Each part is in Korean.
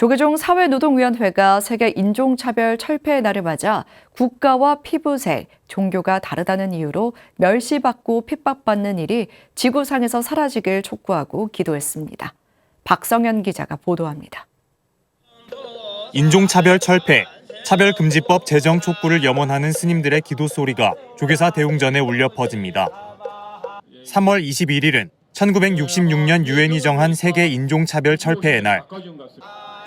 조계종 사회노동위원회가 세계 인종차별 철폐의 날을 맞아 국가와 피부색, 종교가 다르다는 이유로 멸시받고 핍박받는 일이 지구상에서 사라지길 촉구하고 기도했습니다. 박성현 기자가 보도합니다. 인종차별 철폐, 차별금지법 제정 촉구를 염원하는 스님들의 기도 소리가 조계사 대웅전에 울려 퍼집니다. 3월 21일은 1966년 유엔이 정한 세계 인종차별 철폐의 날.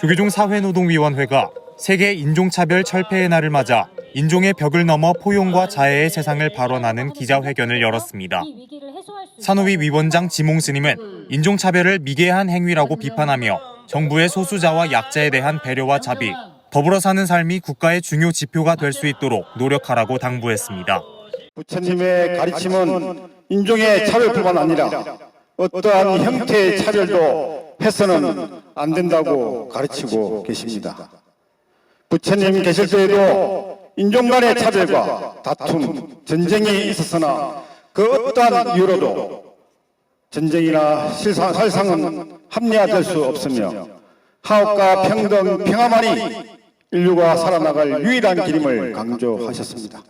조계종 사회노동위원회가 세계 인종차별 철폐의 날을 맞아 인종의 벽을 넘어 포용과 자애의 세상을 발언하는 기자회견을 열었습니다. 산호위 위원장 지몽 스님은 인종차별을 미개한 행위라고 비판하며 정부의 소수자와 약자에 대한 배려와 자비, 더불어 사는 삶이 국가의 중요 지표가 될 수 있도록 노력하라고 당부했습니다. 부처님의 가르침은 인종의 차별뿐만 아니라 어떠한 형태의 차별도 해서는 안 된다고 가르치고 계십니다. 부처님 계실 때에도 인종 간의 차별과 다툼, 전쟁이 있었으나 그 어떠한 이유로도 전쟁이나 실상, 살상은 합리화될 수 없으며 화합과 평등, 평화만이 인류가 살아나갈 유일한 길임을 강조하셨습니다.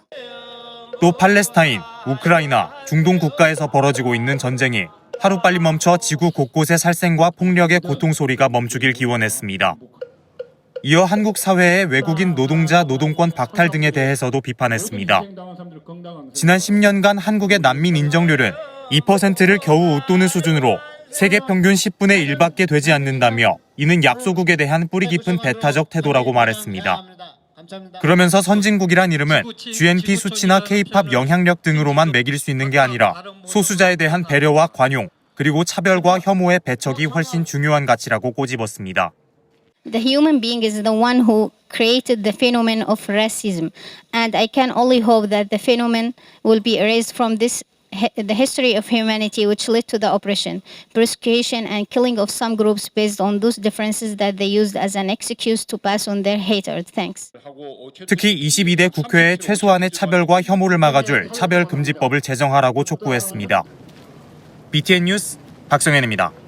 또 팔레스타인, 우크라이나, 중동 국가에서 벌어지고 있는 전쟁이 하루빨리 멈춰 지구 곳곳의 살생과 폭력의 고통 소리가 멈추길 기원했습니다. 이어 한국 사회의 외국인 노동자 노동권 박탈 등에 대해서도 비판했습니다. 지난 10년간 한국의 난민 인정률은 2%를 겨우 웃도는 수준으로 세계 평균 10분의 1밖에 되지 않는다며 이는 약소국에 대한 뿌리 깊은 배타적 태도라고 말했습니다. 그러면서 선진국이란 이름은 GNP 수치나 K-팝 영향력 등으로만 매길 수 있는 게 아니라 소수자에 대한 배려와 관용, 그리고 차별과 혐오의 배척이 훨씬 중요한 가치라고 꼬집었습니다. The human being is the one who created the phenomenon of racism, and I can only hope that the phenomenon will be erased from this hi- the history of humanity, which led to the oppression, persecution, and killing of some groups based on those differences that they used as an excuse to pass on their hatred. Thanks. 특히 22대 국회에 최소한의 차별과 혐오를 막아줄 차별금지법을 제정하라고 촉구했습니다. BTN 뉴스 박성현입니다.